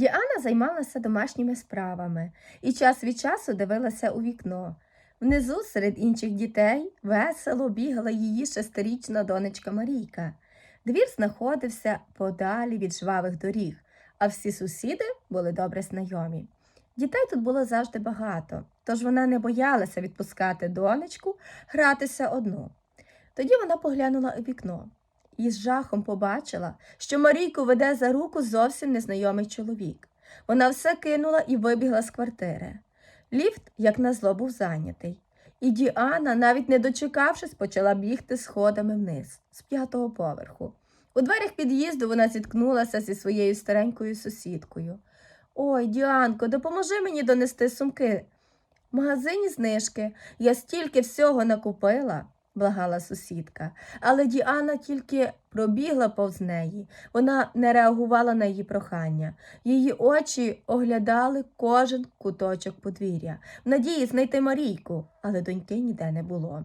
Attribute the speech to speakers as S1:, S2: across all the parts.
S1: Діана займалася домашніми справами і час від часу дивилася у вікно. Внизу, серед інших дітей, весело бігала її шестирічна донечка Марійка. Двір знаходився подалі від жвавих доріг, а всі сусіди були добре знайомі. Дітей тут було завжди багато, тож вона не боялася відпускати донечку гратися одну. Тоді вона поглянула у вікно і з жахом побачила, що Марійку веде за руку зовсім незнайомий чоловік. Вона все кинула і вибігла з квартири. Ліфт, як назло, був зайнятий. І Діана, навіть не дочекавшись, почала бігти сходами вниз з п'ятого поверху. У дверях під'їзду вона зіткнулася зі своєю старенькою сусідкою. Ой, Діанко, допоможи мені донести сумки. В магазині знижки я стільки всього накупила, благала сусідка. Але Діана тільки пробігла повз неї. Вона не реагувала на її прохання. Її очі оглядали кожен куточок подвір'я, в надії знайти Марійку, але доньки ніде не було.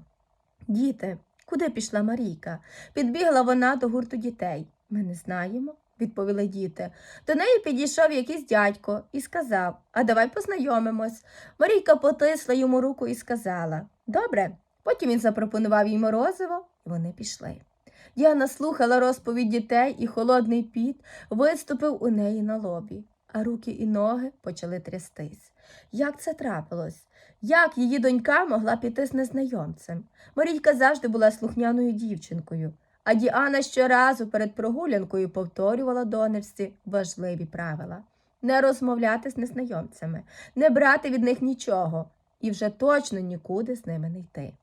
S1: Діти, куди пішла Марійка? Підбігла вона до гурту дітей. Ми не знаємо, відповіли діти. До неї підійшов якийсь дядько і сказав А давай познайомимось. Марійка потисла йому руку і сказала Добре. Потім він запропонував їй морозиво, і вони пішли. Діана слухала розповідь дітей, і холодний піт виступив у неї на лобі, а руки і ноги почали трястись. Як це трапилось? Як її донька могла піти з незнайомцем? Марійка завжди була слухняною дівчинкою, а Діана щоразу перед прогулянкою повторювала донечці важливі правила не розмовляти з незнайомцями, не брати від них нічого і вже точно нікуди з ними не йти.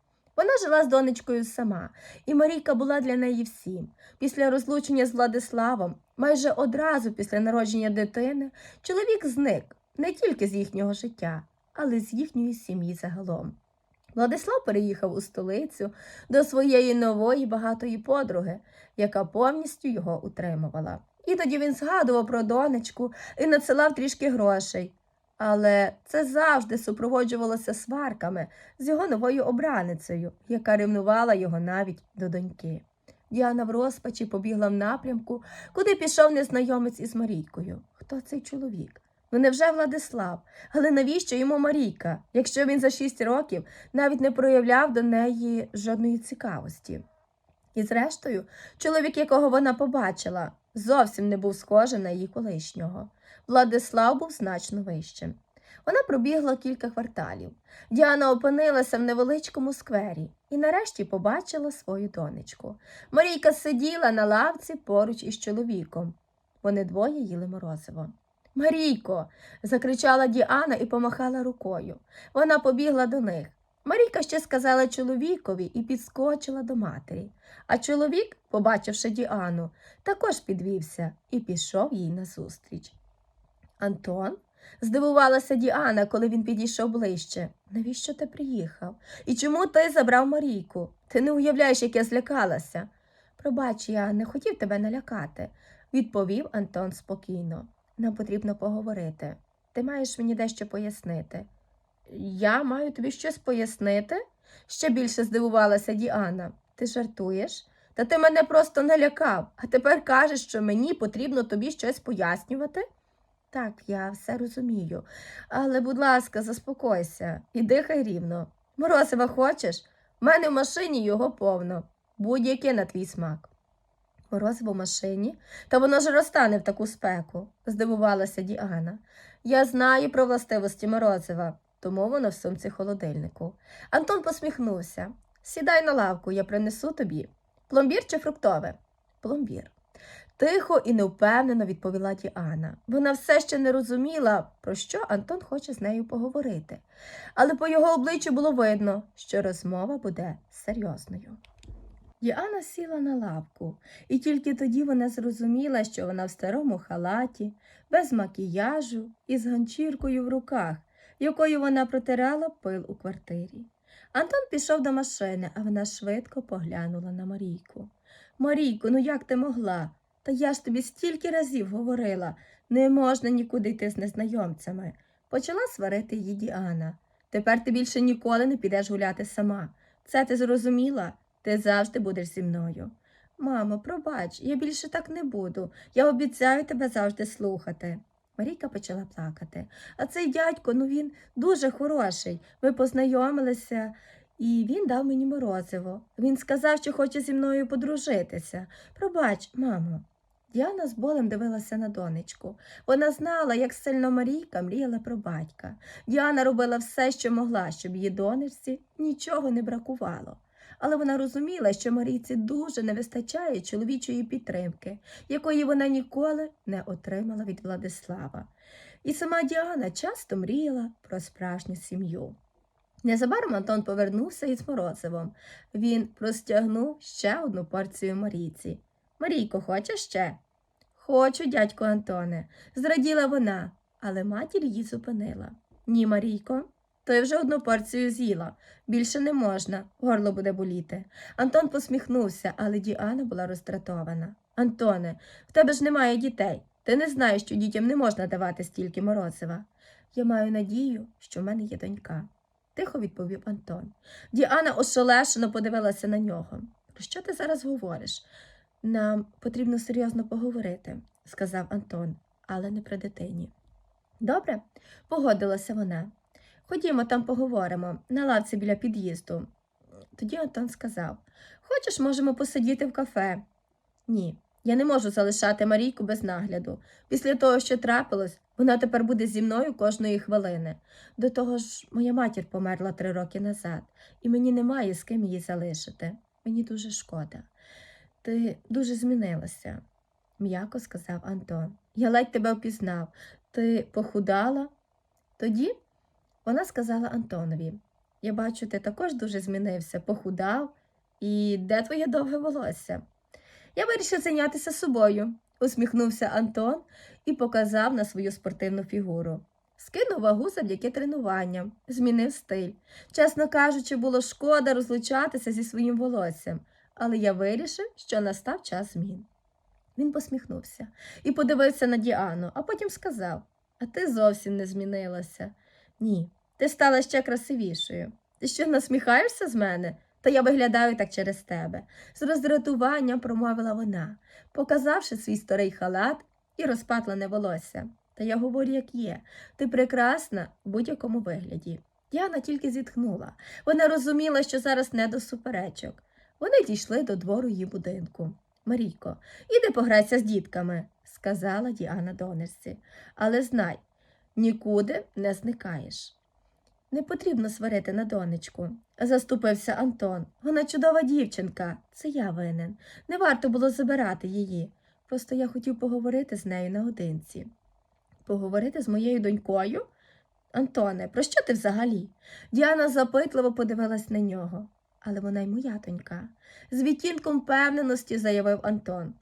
S1: Вона жила з донечкою сама, і Марійка була для неї всім. Після розлучення з Владиславом, майже одразу після народження дитини, чоловік зник не тільки з їхнього життя, але з їхньої сім'ї загалом. Владислав переїхав у столицю до своєї нової багатої подруги, яка повністю його утримувала. І тоді він згадував про донечку і надсилав трішки грошей. Але це завжди супроводжувалося сварками з його новою обраницею, яка ревнувала його навіть до доньки. Діана в розпачі побігла в напрямку, куди пішов незнайомець із Марійкою. Хто цей чоловік? Ну невже Владислав? Але навіщо йому Марійка, якщо він за шість років навіть не проявляв до неї жодної цікавості? І зрештою, чоловік, якого вона побачила, зовсім не був схожий на її колишнього. Владислав був значно вищим. Вона пробігла кілька кварталів. Діана опинилася в невеличкому сквері і нарешті побачила свою донечку. Марійка сиділа на лавці поруч із чоловіком. Вони двоє їли морозиво. Марійко. закричала Діана і помахала рукою. Вона побігла до них. Марійка ще сказала чоловікові і підскочила до матері. А чоловік, побачивши Діану, також підвівся і пішов їй назустріч. Антон? здивувалася Діана, коли він підійшов ближче. Навіщо ти приїхав? І чому ти забрав Марійку? Ти не уявляєш, як я злякалася. Пробач, я не хотів тебе налякати, відповів Антон спокійно. Нам потрібно поговорити. Ти маєш мені дещо пояснити. Я маю тобі щось пояснити? ще більше здивувалася Діана. Ти жартуєш? Та ти мене просто налякав, а тепер кажеш, що мені потрібно тобі щось пояснювати? Так, я все розумію. Але, будь ласка, заспокойся і дихай рівно. Морозива хочеш? В мене в машині його повно. Будь-яке на твій смак. Морозиво в машині? Та воно ж розтане в таку спеку, здивувалася Діана. Я знаю про властивості морозива, тому воно в сумці холодильнику. Антон посміхнувся. Сідай на лавку, я принесу тобі. Пломбір чи фруктове? Пломбір. Тихо і невпевнено відповіла Діана. Вона все ще не розуміла, про що Антон хоче з нею поговорити, але по його обличчю було видно, що розмова буде серйозною. Діана сіла на лавку, і тільки тоді вона зрозуміла, що вона в старому халаті, без макіяжу і з ганчіркою в руках, якою вона протирала пил у квартирі. Антон пішов до машини, а вона швидко поглянула на Марійку. Марійко, ну як ти могла? Та я ж тобі стільки разів говорила, не можна нікуди йти з незнайомцями. Почала сварити її Діана. Тепер ти більше ніколи не підеш гуляти сама. Це ти зрозуміла? Ти завжди будеш зі мною. Мамо, пробач, я більше так не буду. Я обіцяю тебе завжди слухати. Марійка почала плакати. А цей дядько, ну він дуже хороший. Ми познайомилися, і він дав мені морозиво. Він сказав, що хоче зі мною подружитися. Пробач, мамо. Діана з болем дивилася на донечку. Вона знала, як сильно Марійка мріяла про батька. Діана робила все, що могла, щоб її донечці нічого не бракувало. Але вона розуміла, що Марійці дуже не вистачає чоловічої підтримки, якої вона ніколи не отримала від Владислава. І сама Діана часто мріяла про справжню сім'ю. Незабаром Антон повернувся із морозивом. Він простягнув ще одну порцію Марійці. Марійко, хочеш ще? Хочу, дядько Антоне, зраділа вона, але матір її зупинила. Ні, Марійко, то я вже одну порцію з'їла. Більше не можна, горло буде боліти. Антон посміхнувся, але Діана була роздратована. Антоне, в тебе ж немає дітей. Ти не знаєш, що дітям не можна давати стільки морозива. Я маю надію, що в мене є донька, тихо відповів Антон. Діана ошелешено подивилася на нього. Про що ти зараз говориш? Нам потрібно серйозно поговорити, сказав Антон, але не при дитині. Добре, погодилася вона. Ходімо там поговоримо на лавці біля під'їзду. Тоді Антон сказав: Хочеш, можемо посидіти в кафе? Ні, я не можу залишати Марійку без нагляду. Після того, що трапилось, вона тепер буде зі мною кожної хвилини. До того ж, моя матір померла три роки назад, і мені немає з ким її залишити. Мені дуже шкода. Ти дуже змінилася, м'яко сказав Антон. Я ледь тебе впізнав. Ти похудала? Тоді вона сказала Антонові: Я бачу, ти також дуже змінився, похудав. І де твоє довге волосся? Я вирішив зайнятися собою, усміхнувся Антон і показав на свою спортивну фігуру. Скинув вагу завдяки тренуванням, змінив стиль. Чесно кажучи, було шкода розлучатися зі своїм волоссям, але я вирішив, що настав час змін. Він посміхнувся і подивився на Діану, а потім сказав: А ти зовсім не змінилася. Ні, ти стала ще красивішою. Ти що насміхаєшся з мене? Та я виглядаю так через тебе. З роздратуванням промовила вона, показавши свій старий халат і розпатлене волосся. Та я говорю, як є, ти прекрасна в будь-якому вигляді. Діана тільки зітхнула. Вона розуміла, що зараз не до суперечок. Вони дійшли до двору її будинку. Марійко, іди пограйся з дітками, сказала Діана донечці. Але знай, нікуди не зникаєш. Не потрібно сварити на донечку, заступився Антон. Вона чудова дівчинка, це я винен. Не варто було забирати її. Просто я хотів поговорити з нею наодинці. Поговорити з моєю донькою? Антоне, про що ти взагалі? Діана запитливо подивилась на нього. Але вона й моя донька. З відтінком впевненості заявив Антон.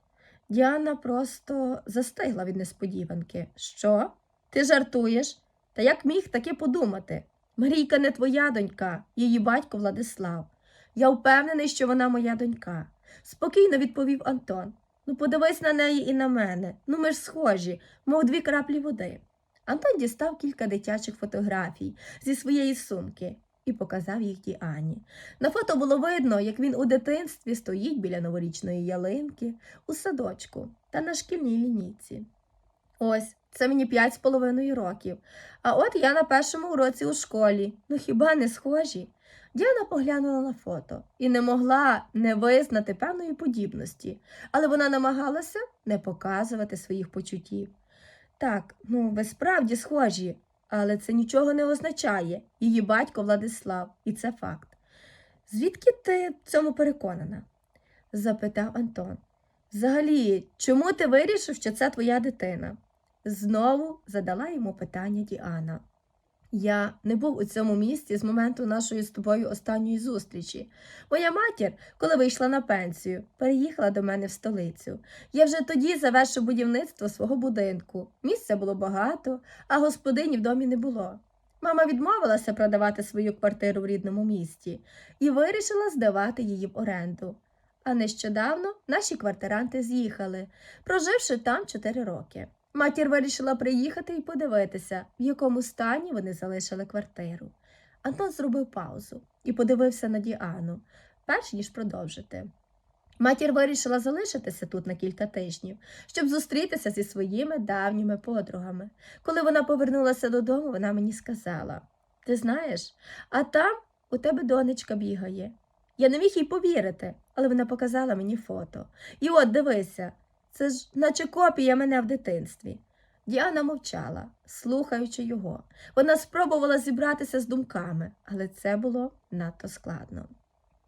S1: Діана просто застигла від несподіванки. Що? Ти жартуєш? Та як міг таке подумати? Марійка не твоя донька, її батько Владислав. Я впевнений, що вона моя донька. Спокійно відповів Антон. Ну, подивись на неї і на мене. Ну, ми ж схожі, мов дві краплі води. Антон дістав кілька дитячих фотографій зі своєї сумки і показав їх Діані. На фото було видно, як він у дитинстві стоїть біля новорічної ялинки, у садочку та на шкільній лінійці. Ось, це мені п'ять з половиною років. А от я на першому уроці у школі. Ну хіба не схожі? Діана поглянула на фото і не могла не визнати певної подібності, але вона намагалася не показувати своїх почуттів. Так, ну ви справді схожі, але це нічого не означає. Її батько Владислав, і це факт. Звідки ти в цьому переконана? запитав Антон. Взагалі, чому ти вирішив, що це твоя дитина? Знову задала йому питання Діана. Я не був у цьому місці з моменту нашої з тобою останньої зустрічі. Моя матір, коли вийшла на пенсію, переїхала до мене в столицю. Я вже тоді завершив будівництво свого будинку. Місця було багато, а господині в домі не було. Мама відмовилася продавати свою квартиру в рідному місті і вирішила здавати її в оренду. А нещодавно наші квартиранти з'їхали, проживши там чотири роки. Матір вирішила приїхати і подивитися, в якому стані вони залишили квартиру. Антон зробив паузу і подивився на Діану, перш ніж продовжити. Матір вирішила залишитися тут на кілька тижнів, щоб зустрітися зі своїми давніми подругами. Коли вона повернулася додому, вона мені сказала: Ти знаєш, а там у тебе донечка бігає. Я не міг їй повірити, але вона показала мені фото. І от дивися, це ж наче копія мене в дитинстві. Діана мовчала, слухаючи його. Вона спробувала зібратися з думками, але це було надто складно.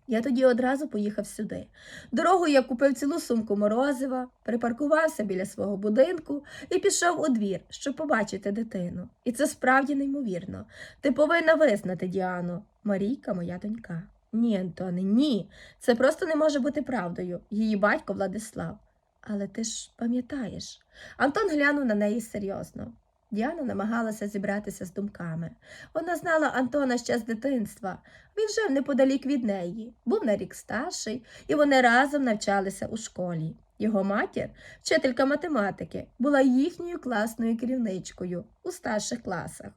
S1: Я тоді одразу поїхав сюди. Дорогою я купив цілу сумку морозива, припаркувався біля свого будинку і пішов у двір, щоб побачити дитину. І це справді неймовірно. Ти повинна визнати, Діану. Марійка, моя донька. Ні, Антоне, ні. Це просто не може бути правдою. Її батько Владислав. Але ти ж пам'ятаєш. Антон глянув на неї серйозно. Діана намагалася зібратися з думками. Вона знала Антона ще з дитинства. Він жив неподалік від неї, був на рік старший, і вони разом навчалися у школі. Його матір, вчителька математики, була їхньою класною керівничкою у старших класах.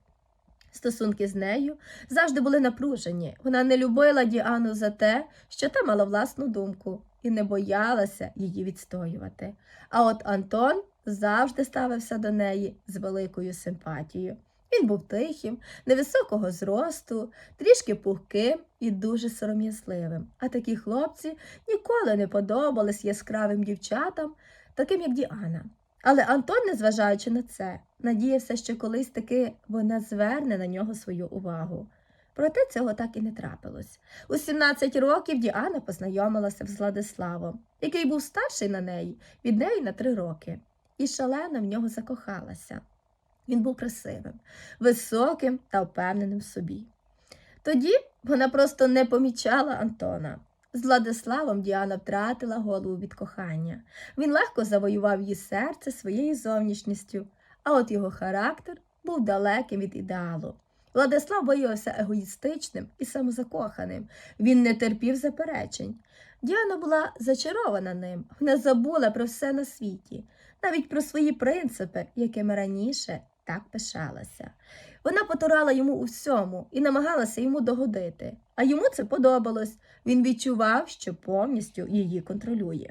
S1: Стосунки з нею завжди були напружені. Вона не любила Діану за те, що та мала власну думку, і не боялася її відстоювати. А от Антон завжди ставився до неї з великою симпатією. Він був тихим, невисокого зросту, трішки пухким і дуже сором'язливим. А такі хлопці ніколи не подобались яскравим дівчатам, таким як Діана. Але Антон, незважаючи на це, надіявся, що колись таки вона зверне на нього свою увагу. Проте цього так і не трапилось. У 17 років Діана познайомилася з Владиславом, який був старший на неї, від неї на три роки, і шалено в нього закохалася. Він був красивим, високим та впевненим в собі. Тоді вона просто не помічала Антона. З Владиславом Діана втратила голову від кохання. Він легко завоював її серце своєю зовнішністю, а от його характер був далеким від ідеалу. Владислав виявився егоїстичним і самозакоханим. Він не терпів заперечень. Діана була зачарована ним, вона забула про все на світі, навіть про свої принципи, якими раніше так пишалася. Вона потурала йому у всьому і намагалася йому догодити, а йому це подобалось. Він відчував, що повністю її контролює.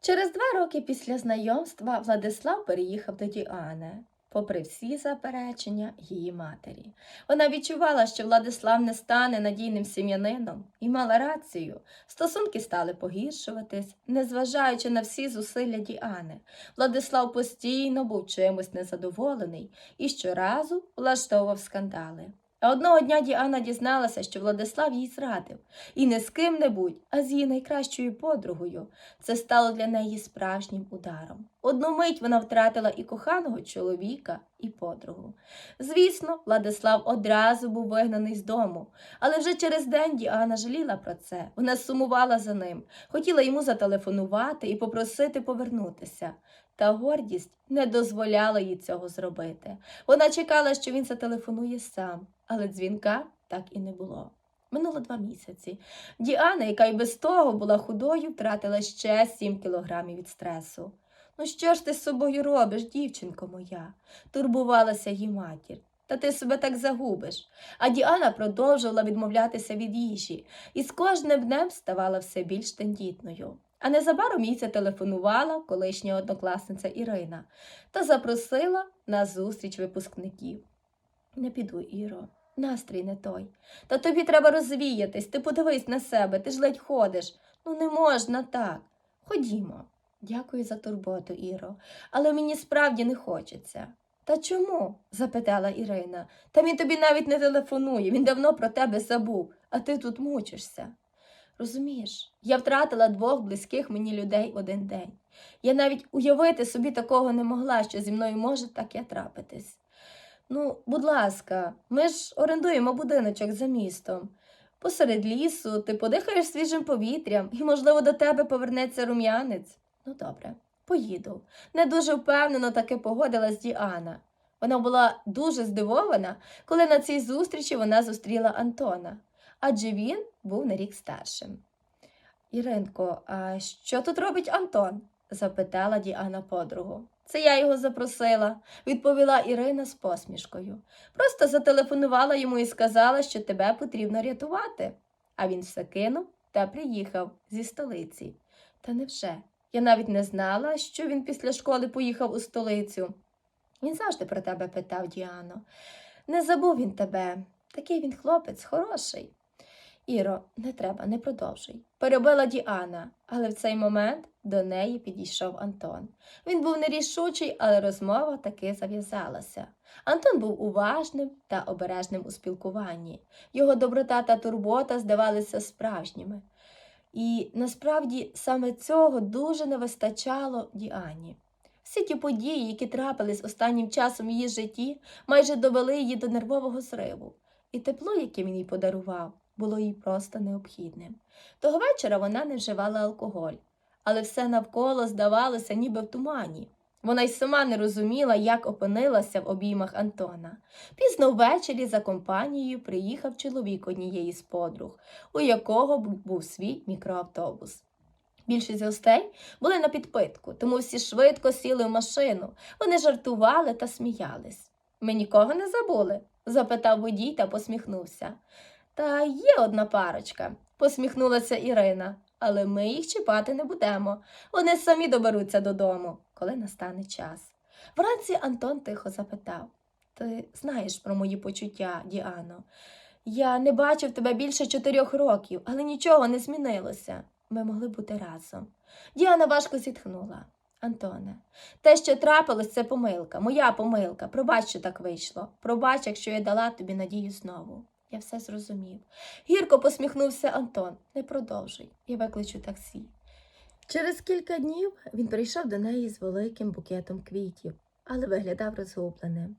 S1: Через два роки після знайомства Владислав переїхав до Діани, попри всі заперечення її матері. Вона відчувала, що Владислав не стане надійним сім'янином і мала рацію. Стосунки стали погіршуватись, незважаючи на всі зусилля Діани. Владислав постійно був чимось незадоволений і щоразу влаштовував скандали. А одного дня Діана дізналася, що Владислав їй зрадив, і не з ким-небудь, а з її найкращою подругою. Це стало для неї справжнім ударом. Одну мить вона втратила і коханого чоловіка, і подругу. Звісно, Владислав одразу був вигнаний з дому, але вже через день Діана жаліла про це. Вона сумувала за ним, хотіла йому зателефонувати і попросити повернутися. Та гордість не дозволяла їй цього зробити. Вона чекала, що він зателефонує сам, але дзвінка так і не було. Минуло два місяці. Діана, яка й без того була худою, втратила ще сім кілограмів від стресу. Ну що ж ти з собою робиш, дівчинко моя? турбувалася її матір. Та ти себе так загубиш. А Діана продовжувала відмовлятися від їжі і з кожним днем ставала все більш тендітною. А незабаром їй зателефонувала колишня однокласниця Ірина та запросила на зустріч випускників. Не піду, Іро, настрій не той. Та тобі треба розвіятись, ти подивись на себе, ти ж ледь ходиш. Ну не можна так. Ходімо. Дякую за турботу, Іро, але мені справді не хочеться. Та чому? запитала Ірина. Та він тобі навіть не телефонує, він давно про тебе забув, а ти тут мучишся. Розумієш, я втратила двох близьких мені людей один день. Я навіть уявити собі такого не могла, що зі мною може таке трапитись. Ну, будь ласка, ми ж орендуємо будиночок за містом. Посеред лісу ти подихаєш свіжим повітрям, і, можливо, до тебе повернеться рум'янець. Ну, добре, поїду. Не дуже впевнено таки погодилась Діана. Вона була дуже здивована, коли на цій зустрічі вона зустріла Антона, адже він був на рік старшим. Іринко, а що тут робить Антон? запитала Діана подругу. Це я його запросила, відповіла Ірина з посмішкою. Просто зателефонувала йому і сказала, що тебе потрібно рятувати. А він все кинув та приїхав зі столиці. Та невже? Я навіть не знала, що він після школи поїхав у столицю. Він завжди про тебе питав, Діано. Не забув він тебе. Такий він хлопець хороший. Іро, не треба, не продовжуй. Перебила Діана, але в цей момент до неї підійшов Антон. Він був нерішучий, але розмова таки зав'язалася. Антон був уважним та обережним у спілкуванні. Його доброта та турбота здавалися справжніми. І насправді саме цього дуже не вистачало Діані. Всі ті події, які трапились останнім часом в її житті, майже довели її до нервового зриву, і тепло, яке він їй подарував, було їй просто необхідним. Того вечора вона не вживала алкоголь, але все навколо здавалося, ніби в тумані. Вона й сама не розуміла, як опинилася в обіймах Антона. Пізно ввечері за компанією приїхав чоловік однієї з подруг, у якого був свій мікроавтобус. Більшість гостей були на підпитку, тому всі швидко сіли в машину. Вони жартували та сміялись. Ми нікого не забули? запитав водій та посміхнувся. Та є одна парочка, посміхнулася Ірина, але ми їх чіпати не будемо. Вони самі доберуться додому, коли настане час. Вранці Антон тихо запитав Ти знаєш про мої почуття, Діано? Я не бачив тебе більше чотирьох років, але нічого не змінилося. Ми могли бути разом. Діана важко зітхнула. Антоне, те, що трапилось, це помилка, моя помилка. Пробач, що так вийшло. Пробач, якщо я дала тобі надію знову. Я все зрозумів. Гірко посміхнувся Антон. Не продовжуй, я викличу таксі. Через кілька днів він прийшов до неї з великим букетом квітів, але виглядав розгубленим.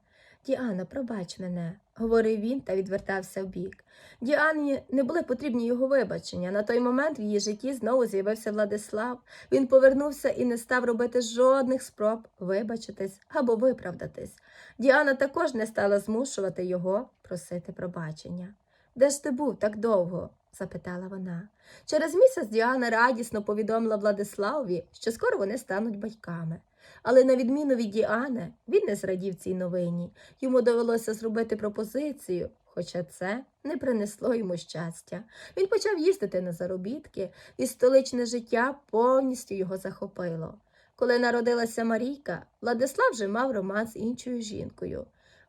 S1: Діана, пробач мене, говорив він та відвертався вбік. Діані не були потрібні його вибачення. На той момент в її житті знову з'явився Владислав. Він повернувся і не став робити жодних спроб вибачитись або виправдатись. Діана також не стала змушувати його просити пробачення. Де ж ти був так довго? запитала вона. Через місяць Діана радісно повідомила Владиславові, що скоро вони стануть батьками. Але на відміну від Діани, він не зрадів цій новині. Йому довелося зробити пропозицію, хоча це не принесло йому щастя. Він почав їздити на заробітки, і столичне життя повністю його захопило. Коли народилася Марійка, Владислав вже мав роман з іншою жінкою,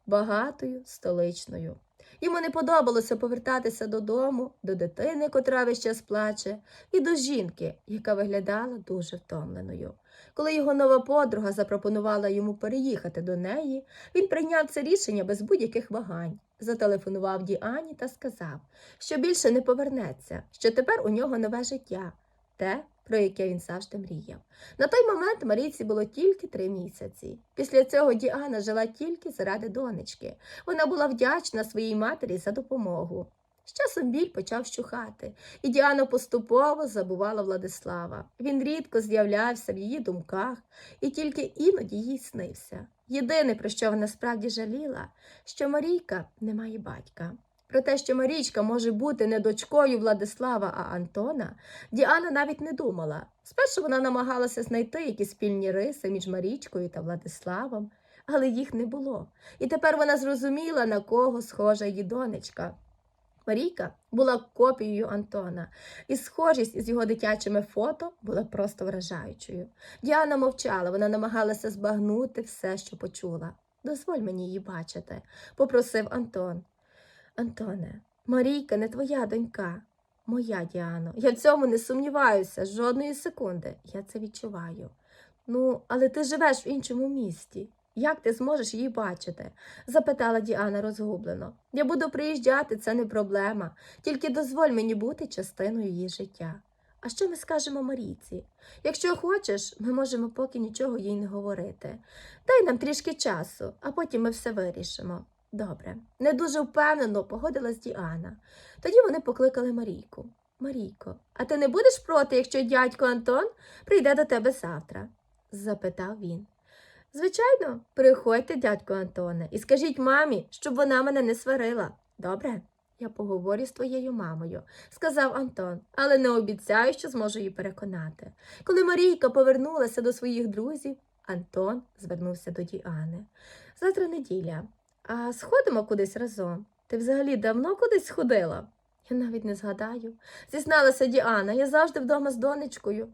S1: багатою столичною. Йому не подобалося повертатися додому, до дитини, котра весь час плаче, і до жінки, яка виглядала дуже втомленою. Коли його нова подруга запропонувала йому переїхати до неї, він прийняв це рішення без будь-яких вагань. Зателефонував Діані та сказав, що більше не повернеться, що тепер у нього нове життя, те, про яке він завжди мріяв. На той момент Марійці було тільки три місяці. Після цього Діана жила тільки заради донечки. Вона була вдячна своїй матері за допомогу. З часом біль почав щухати, і Діана поступово забувала Владислава. Він рідко з'являвся в її думках і тільки іноді їй снився. Єдине, про що вона справді жаліла, що Марійка не має батька. Про те, що Марічка може бути не дочкою Владислава, а Антона, Діана навіть не думала. Спершу вона намагалася знайти якісь спільні риси між Марічкою та Владиславом, але їх не було. І тепер вона зрозуміла, на кого схожа її донечка. Марійка була копією Антона, і схожість із його дитячими фото була просто вражаючою. Діана мовчала, вона намагалася збагнути все, що почула. Дозволь мені її бачити, попросив Антон. Антоне, Марійка не твоя донька, моя Діано. Я цьому не сумніваюся жодної секунди. Я це відчуваю. Ну, але ти живеш в іншому місті. Як ти зможеш її бачити? запитала Діана розгублено. Я буду приїжджати, це не проблема. Тільки дозволь мені бути частиною її життя. А що ми скажемо Марійці? Якщо хочеш, ми можемо поки нічого їй не говорити. Дай нам трішки часу, а потім ми все вирішимо. Добре, не дуже впевнено погодилась Діана. Тоді вони покликали Марійку. Марійко, а ти не будеш проти, якщо дядько Антон прийде до тебе завтра? запитав він. Звичайно, приходьте, дядько Антоне, і скажіть мамі, щоб вона мене не сварила. Добре? Я поговорю з твоєю мамою, сказав Антон, але не обіцяю, що зможу її переконати. Коли Марійка повернулася до своїх друзів, Антон звернувся до Діани. Завтра неділя. А сходимо кудись разом. Ти взагалі давно кудись ходила? Я навіть не згадаю. Зізналася Діана, я завжди вдома з донечкою.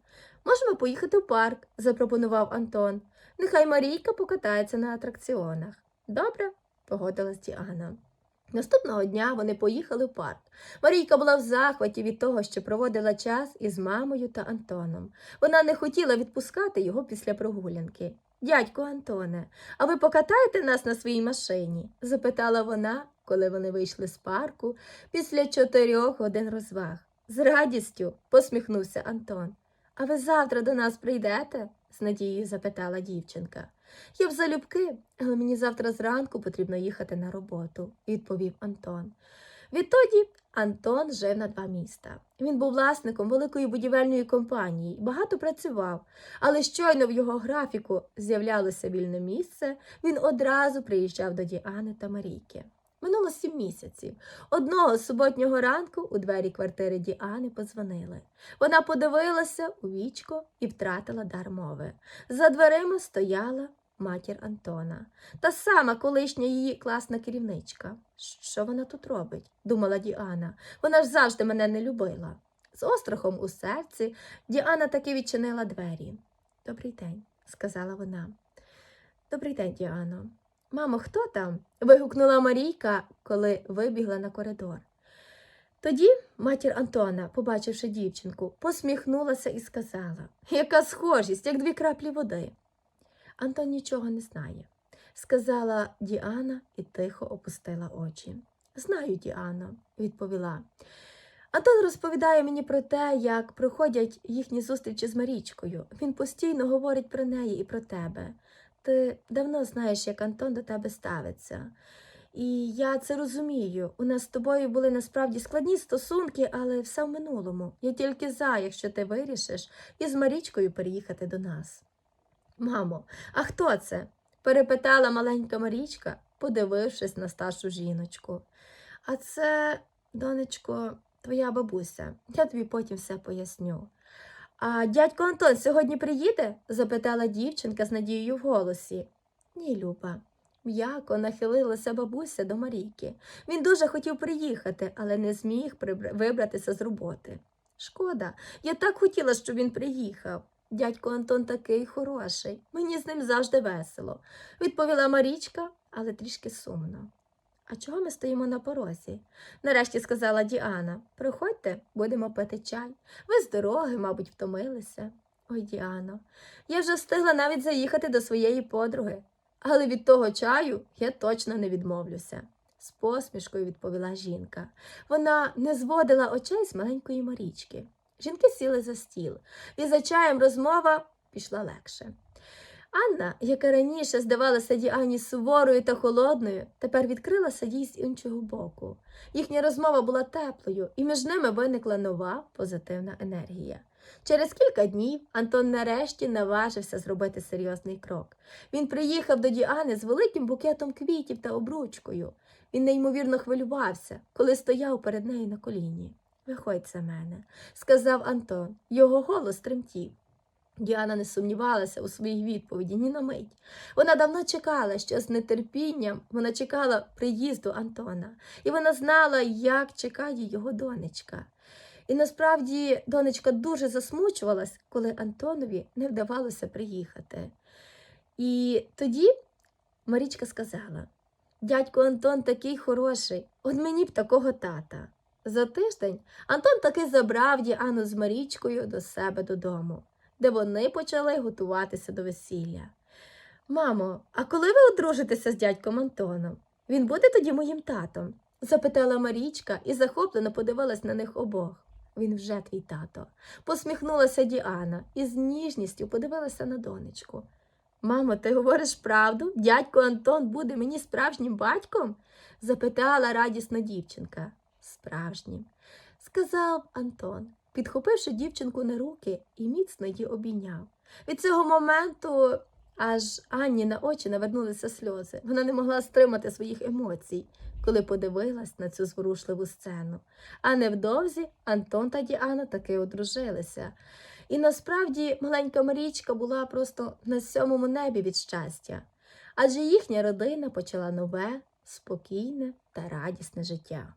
S1: Можемо поїхати в парк, запропонував Антон. Нехай Марійка покатається на атракціонах. Добре, погодилась Діана. Наступного дня вони поїхали в парк. Марійка була в захваті від того, що проводила час із мамою та Антоном. Вона не хотіла відпускати його після прогулянки. Дядько Антоне, а ви покатаєте нас на своїй машині? запитала вона, коли вони вийшли з парку після чотирьох годин розваг. З радістю посміхнувся Антон. А ви завтра до нас прийдете? З надією запитала дівчинка. Я б залюбки, але мені завтра зранку потрібно їхати на роботу, відповів Антон. Відтоді Антон жив на два міста. Він був власником великої будівельної компанії, багато працював, але щойно в його графіку з'являлося вільне місце, він одразу приїжджав до Діани та Марійки. Минуло сім місяців. Одного суботнього ранку у двері квартири Діани подзвонили. Вона подивилася у вічко і втратила дар мови. За дверима стояла матір Антона, та сама колишня її класна керівничка. Що вона тут робить? думала Діана. Вона ж завжди мене не любила. З острахом у серці Діана таки відчинила двері. Добрий день, сказала вона. Добрий день, Діано. Мамо, хто там? вигукнула Марійка, коли вибігла на коридор. Тоді матір Антона, побачивши дівчинку, посміхнулася і сказала Яка схожість, як дві краплі води. Антон нічого не знає, сказала Діана і тихо опустила очі. Знаю, Діано, відповіла. Антон розповідає мені про те, як проходять їхні зустрічі з Марічкою. Він постійно говорить про неї і про тебе. Ти давно знаєш, як Антон до тебе ставиться. І я це розумію. У нас з тобою були насправді складні стосунки, але все в минулому. Я тільки за, якщо ти вирішиш із Марічкою переїхати до нас. Мамо, а хто це? перепитала маленька Марічка, подивившись на старшу жіночку. А це, донечко, твоя бабуся. Я тобі потім все поясню. А дядько Антон сьогодні приїде? запитала дівчинка з надією в голосі. Ні, Люба. М'яко нахилилася бабуся до Марійки. Він дуже хотів приїхати, але не зміг вибратися з роботи. Шкода, я так хотіла, щоб він приїхав. Дядько Антон такий хороший, мені з ним завжди весело, відповіла Марічка, але трішки сумно. А чого ми стоїмо на порозі? Нарешті сказала Діана. Проходьте, будемо пити чай. Ви з дороги, мабуть, втомилися. Ой, Діано, я вже встигла навіть заїхати до своєї подруги, але від того чаю я точно не відмовлюся. З посмішкою відповіла жінка. Вона не зводила очей з маленької Марічки. Жінки сіли за стіл, і за чаєм розмова пішла легше. Анна, яка раніше здавалася Діані суворою та холодною, тепер відкрилася їй з іншого боку. Їхня розмова була теплою, і між ними виникла нова позитивна енергія. Через кілька днів Антон нарешті наважився зробити серйозний крок. Він приїхав до Діани з великим букетом квітів та обручкою. Він неймовірно хвилювався, коли стояв перед нею на коліні. Виходь за мене, сказав Антон. Його голос тремтів. Діана не сумнівалася у своїй відповіді ні на мить. Вона давно чекала, що з нетерпінням вона чекала приїзду Антона, і вона знала, як чекає його донечка. І насправді донечка дуже засмучувалась, коли Антонові не вдавалося приїхати. І тоді Марічка сказала: дядько Антон такий хороший, от мені б такого тата. За тиждень Антон таки забрав Діану з Марічкою до себе додому, де вони почали готуватися до весілля. Мамо, а коли ви одружитеся з дядьком Антоном? Він буде тоді моїм татом? запитала Марічка і захоплено подивилась на них обох. Він вже твій тато. Посміхнулася Діана і з ніжністю подивилася на донечку. Мамо, ти говориш правду? Дядько Антон буде мені справжнім батьком? запитала радісно дівчинка. Справжнім, сказав Антон, підхопивши дівчинку на руки і міцно її обійняв. Від цього моменту аж Анні на очі навернулися сльози. Вона не могла стримати своїх емоцій, коли подивилась на цю зворушливу сцену. А невдовзі Антон та Діана таки одружилися. І насправді маленька Марічка була просто на сьомому небі від щастя, адже їхня родина почала нове, спокійне та радісне життя.